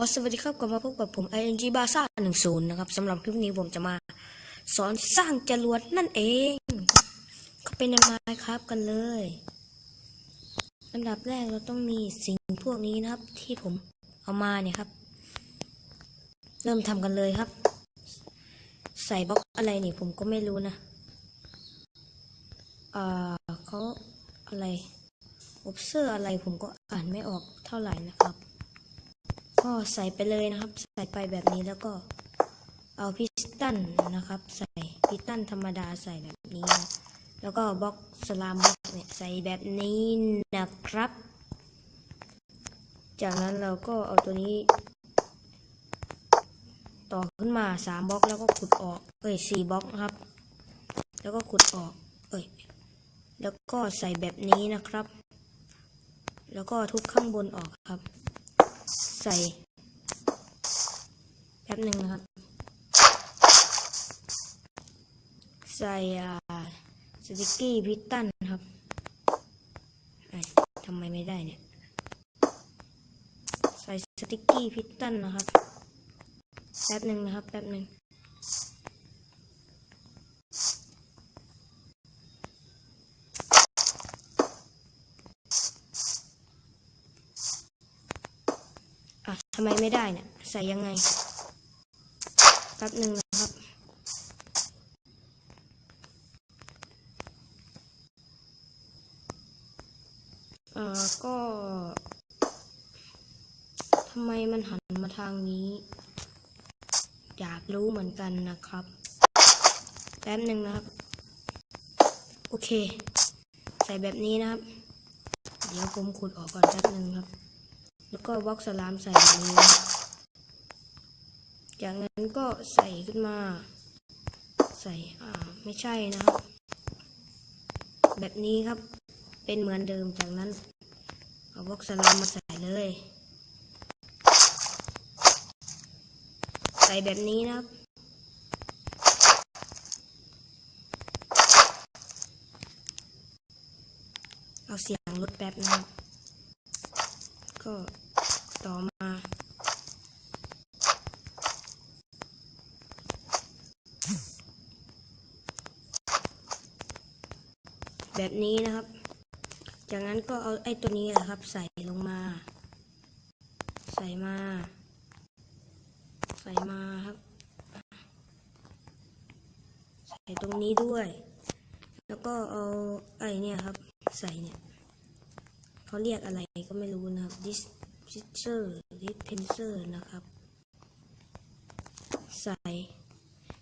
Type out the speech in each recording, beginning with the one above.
อสวัสดีครับกลับมาพบกับผม ing บาซ่า10 นะครับสำหรับคลิปนี้ผมจะมา สอนสร้างจรวดนั่นเองก็เป็นยังไงครับกันเลยอันดับแรกเราต้องมีสิ่งพวกนี้นะครับ ที่ผมเอามาเนี่ยครับ เริ่มทำกันเลยครับ ใส่บล็อกอะไรนี่ผมก็ไม่รู้นะอ่าเขาอะไรอบเซอร์อะไรผมก็อ่านไม่ออกเท่าไหร่นะครับ ก็ใส่ไปเลยนะครับ ใส่ไปแบบนี้แล้วก็เอาพิสตันนะครับ ใส่พิสตันธรรมดาใส่แบบนี้นะแล้วก็บล็อกสลามบล็อกเนี่ยใส่แบบนี้นะครับ จากนั้นเราก็เอาตัวนี้ ต่อขึ้นมาสามบล็อกแล้วก็ขุดออกเอ้ยสี่บล็อกนะครับ แล้วก็ขุดออก เอ้ยแล้วก็ใส่แบบนี้นะครับ แล้วก็ทุบข้างบนออกครับ ใส่แป๊บหนึ่งนะครับ ใส่สติกกี้พิตตันครับทำไมไม่ได้เนี่ย ใส่สติกกี้พิตตันนะครับ แป๊บหนึ่งนะครับ แป๊บหนึ่งำไมไม่ได้เนี่ย ใส่ยังไง แป๊บหนึ่งนะครับ เอ่อ ก็ทำไมมันหันมาทางนี้ อยากรู้เหมือนกันนะครับ แป๊บหนึ่งนะครับ โอเค ใส่แบบนี้นะครับ เดี๋ยวผมขุดออกก่อนแป๊บหนึ่งครับ แล้วก็บล็อกสลามใส่แบบนี้ จากนั้นก็ใส่ขึ้นมา ใส่อ่าไม่ใช่นะครับ แบบนี้ครับเป็นเหมือนเดิมจากนั้น เอาบล็อกสลามมาใส่เลย ใส่แบบนี้นะครับเอาเสียงลดแป๊บนะครับ ก็ต่อมาแบบนี้นะครับ จากนั้นก็เอาไอ้ตัวนี้นะครับ ใส่ลงมา ใส่มา ใส่มาครับ ใส่ตรงนี้ด้วย แล้วก็เอาไอ้เนี่ยครับ ใส่เนี่ย เขาเรียกอะไรก็ไม่รู้นะครับ dis dispenser dispenser นะครับ ใส่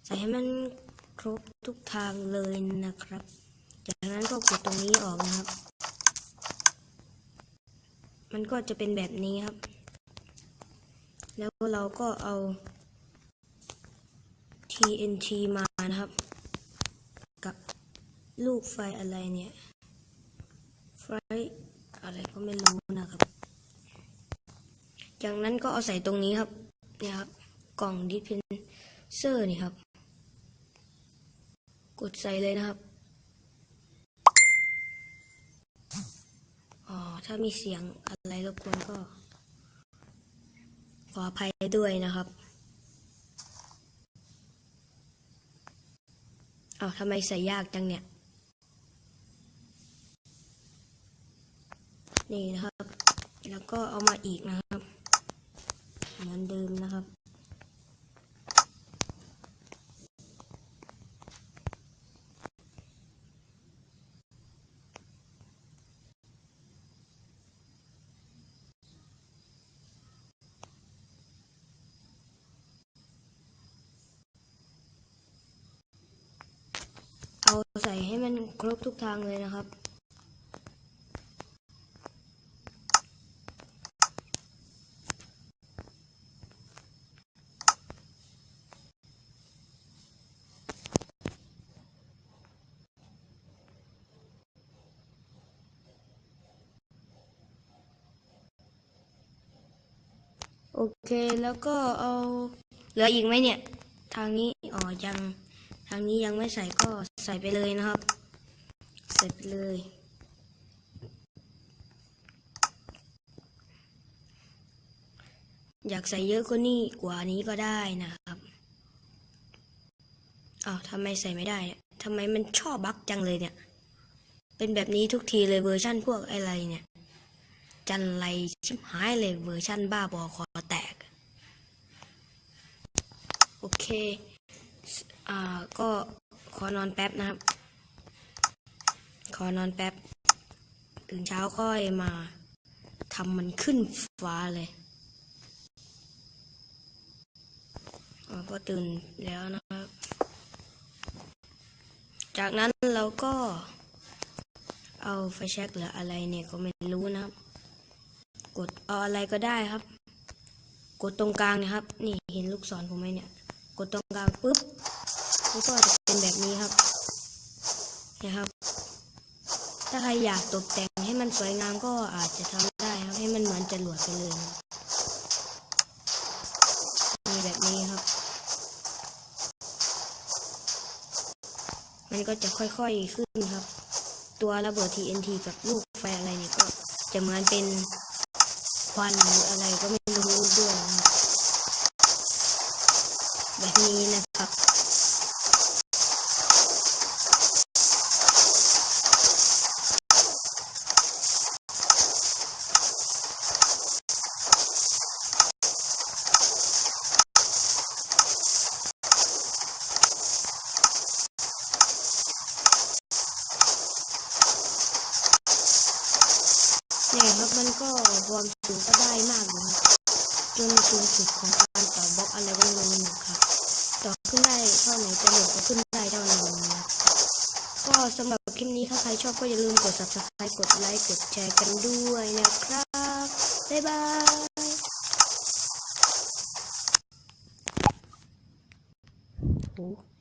ใส่ให้มันครบทุกทางเลยนะครับ จากนั้นก็กดตรงนี้ออกนะครับ มันก็จะเป็นแบบนี้ครับ แล้วเราก็เอา TNT มานะครับ กับลูกไฟอะไรเนี่ย ไฟ อะไรก็ไม่รู้นะครับ จากนั้นก็เอาใส่ตรงนี้ครับเนี่ยครับ กล่องดิเพนเซอร์นี่ครับ กดใส่เลยนะครับอ๋อถ้ามีเสียงอะไรรบกวนก็ ขออภัยด้วยนะครับอ้าทำไมใส่ยากจังเนี่ย นี่นะครับ แล้วก็เอามาอีกนะครับ เหมือนเดิมนะครับ เอาใส่ให้มันครบทุกทางเลยนะครับ โอเคแล้วก็เอาเหลืออีกไหมเนี่ย ทางนี้อ๋อยังทางนี้ยังไม่ใส่ก็ใส่ไปเลยนะครับ ใส่ไปเลย อยากใส่เยอะกว่านี้กว่านี้ก็ได้นะครับอ้าวทำไมใส่ไม่ได้เนี่ยทำไมมันชอบบั๊กจังเลยเนี่ย เป็นแบบนี้ทุกทีเลยเวอร์ชั่นพวกอะไรเนี่ย จันไรชิบหายเลยเวอร์ชั่นบ้าบอคอแตก โอเค อ่า ก็ขอนอนแป๊บนะครับ ขอนอนแป๊บ ตื่นเช้าค่อยมาทำมันขึ้นฟ้าเลยก็ตื่นแล้วนะครับ จากนั้นเราก็เอาไฟแช็กหรืออะไรเนี่ยก็ไม่รู้นะครับ กดเอาอะไรก็ได้ครับ กดตรงกลางนะครับ นี่เห็นลูกศรผมไหมเนี่ย กดตรงกลางปุ๊บมันก็จะเป็นแบบนี้ครับนะครับ ถ้าใครอยากตกแต่งให้มันสวยงามก็อาจจะทำได้ครับ ให้มันเหมือนจรวดไปเลยมีแบบนี้ครับ มันก็จะค่อยๆขึ้นครับ ตัวระเบิด TNT กับลูกไฟอะไรเนี่ยก็จะเหมือนเป็น ควันหรืออะไรก็ไม่รู้ด้วยแบบนี้นะ เนี่ยครับมันก็ความสูงก็ได้มากเลยครับจนสูงสุดของการต่อบล็อกอะไรก็ไม่รู้นะครับต่อขึ้นได้เท่าไหนจะเหลือก็ขึ้นได้เท่านั้นนะก็สำหรับคลิปนี้ถ้าใครชอบก็อย่าลืมกด subscribe กดไลค์กดแชร์กันด้วยนะครับ บ๊ายบายโอ้